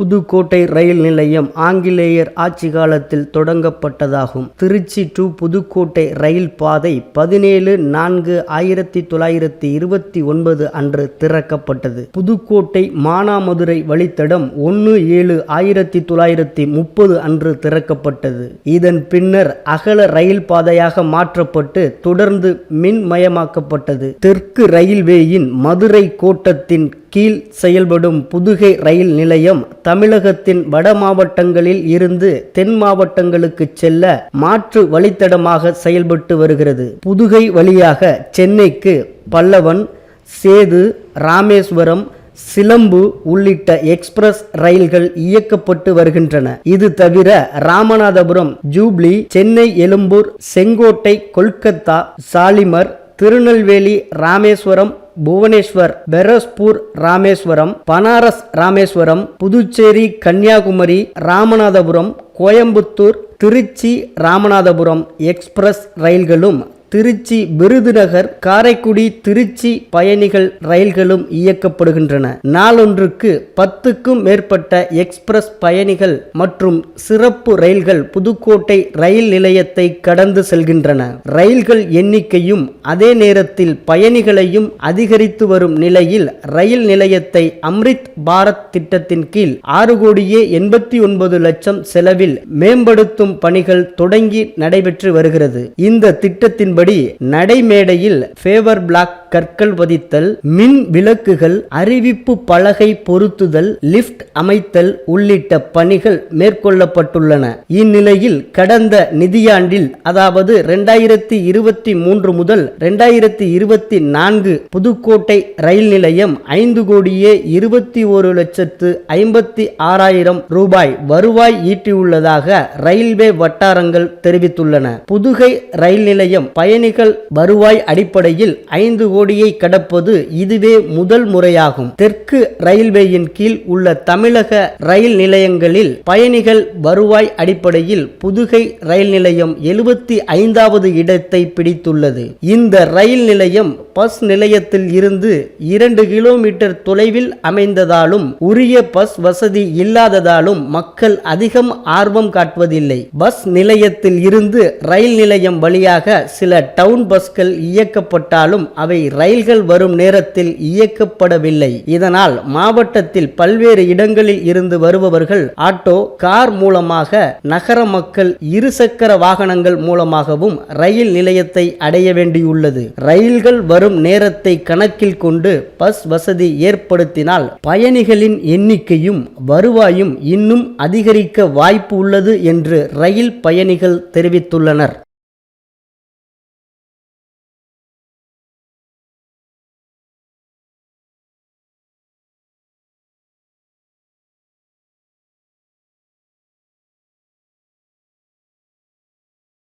புதுக்கோட்டை ரயில் நிலையம் ஆங்கிலேயர் ஆட்சி காலத்தில் தொடங்கப்பட்டதாகும். திருச்சி டு புதுக்கோட்டை ரயில் பாதை பதினேழு நான்கு ஆயிரத்தி தொள்ளாயிரத்தி இருபத்தி ஒன்பது அன்று திறக்கப்பட்டது. புதுக்கோட்டை மானாமதுரை வழித்தடம் ஒன்று ஏழு ஆயிரத்தி தொள்ளாயிரத்தி முப்பது அன்று திறக்கப்பட்டது. இதன் பின்னர் அகல ரயில் பாதையாக மாற்றப்பட்டு தொடர்ந்து மின்மயமாக்கப்பட்டது. தெற்கு ரயில்வேயின் மதுரை கோட்டத்தின் கீழ் செயல்படும் புதுகை ரயில் நிலையம் தமிழகத்தின் வட மாவட்டங்களில் இருந்து தென் மாவட்டங்களுக்கு செல்ல மாற்று வழித்தடமாக செயல்பட்டு வருகிறது. புதுகை வழியாக சென்னைக்கு பல்லவன் சேது ராமேஸ்வரம் சிலம்பு உள்ளிட்ட எக்ஸ்பிரஸ் ரயில்கள் இயக்கப்பட்டு வருகின்றன. இது தவிர ராமநாதபுரம் ஜூப்ளி சென்னை எழும்பூர் செங்கோட்டை கொல்கத்தா சாலிமர் திருநெல்வேலி ராமேஸ்வரம் புவனேஸ்வர் பெரஸ்பூர் ராமேஸ்வரம் பனாரஸ் ராமேஸ்வரம் புதுச்சேரி கன்னியாகுமரி ராமநாதபுரம் கோயம்புத்தூர் திருச்சி ராமநாதபுரம் எக்ஸ்பிரஸ் ரயில்களும் திருச்சி விருதுநகர் காரைக்குடி திருச்சி பயணிகள் ரயில்களும் இயக்கப்படுகின்றன. நாளொன்றுக்கு பத்துக்கும் மேற்பட்ட எக்ஸ்பிரஸ் பயணிகள் மற்றும் சிறப்பு ரயில்கள் புதுக்கோட்டை ரயில் நிலையத்தை கடந்து செல்கின்றன. ரயில்கள் எண்ணிக்கையும் அதே நேரத்தில் பயணிகளையும் அதிகரித்து வரும் நிலையில் ரயில் நிலையத்தை அம்ரித் பாரத் திட்டத்தின் கீழ் ஆறு கோடியே எண்பத்தி ஒன்பது லட்சம் செலவில் மேம்படுத்தும் பணிகள் தொடங்கி நடைபெற்று வருகிறது. இந்த திட்டத்தின் திட்டத்தின்படி நடைமேடையில் ஃபேவர் பிளாக் கற்கள் பதித்தல் மின் விளக்குகள் அறிவிப்பு பலகை பொருத்துதல் லிஃப்ட் அமைத்தல் உள்ளிட்ட பணிகள் மேற்கொள்ளப்பட்டுள்ளன. இந்நிலையில் கடந்த நிதியாண்டில் அதாவது இரண்டாயிரத்தி இருபத்தி மூன்று முதல் இரண்டாயிரத்தி இருபத்தி நான்கு புதுக்கோட்டை ரயில் நிலையம் ஐந்து கோடியே இருபத்தி ஒரு லட்சத்து ஐம்பத்தி ஆறாயிரம் ரூபாய் வருவாய் ஈட்டியுள்ளதாக ரயில்வே வட்டாரங்கள் தெரிவித்துள்ளன. புதுகை ரயில் நிலையம் பயணிகள் வருவாய் அடிப்படையில் ஐந்து கோடியை கடப்பது இதுவே முதல் முறையாகும். தெற்கு ரயில்வேயின் கீழ் உள்ள தமிழக ரயில் நிலையங்களில் பயணிகள் வருவாய் அடிப்படையில் புதுகை ரயில் நிலையம் எழுபத்தி ஐந்தாவது இடத்தை பிடித்துள்ளது. இந்த ரயில் நிலையம் பஸ் நிலையத்தில் இருந்து இரண்டு கிலோமீட்டர் தொலைவில் அமைந்ததாலும் உரிய பஸ் வசதி இல்லாததாலும் மக்கள் அதிகம் ஆர்வம் காட்டுவதில்லை. பஸ் நிலையத்தில் இருந்து ரயில் நிலையம் வழியாக சில டவுன் பஸ்கள் இயக்கப்பட்டாலும் அவை ரயில்கள் வரும் நேரத்தில் இயக்கப்படவில்லை. இதனால் மாவட்டத்தில் பல்வேறு இடங்களில் இருந்து வருபவர்கள் ஆட்டோ கார் மூலமாக நகர மக்கள் இருசக்கர வாகனங்கள் மூலமாகவும் ரயில் நிலையத்தை அடைய வேண்டியுள்ளது. ரயில்கள் வரும் நேரத்தை கணக்கில் கொண்டு பஸ் வசதி ஏற்படுத்தினால் பயணிகளின் எண்ணிக்கையும் வருவாயும் இன்னும் அதிகரிக்க வாய்ப்பு உள்ளது என்று ரயில் பயணிகள் தெரிவித்துள்ளனர்.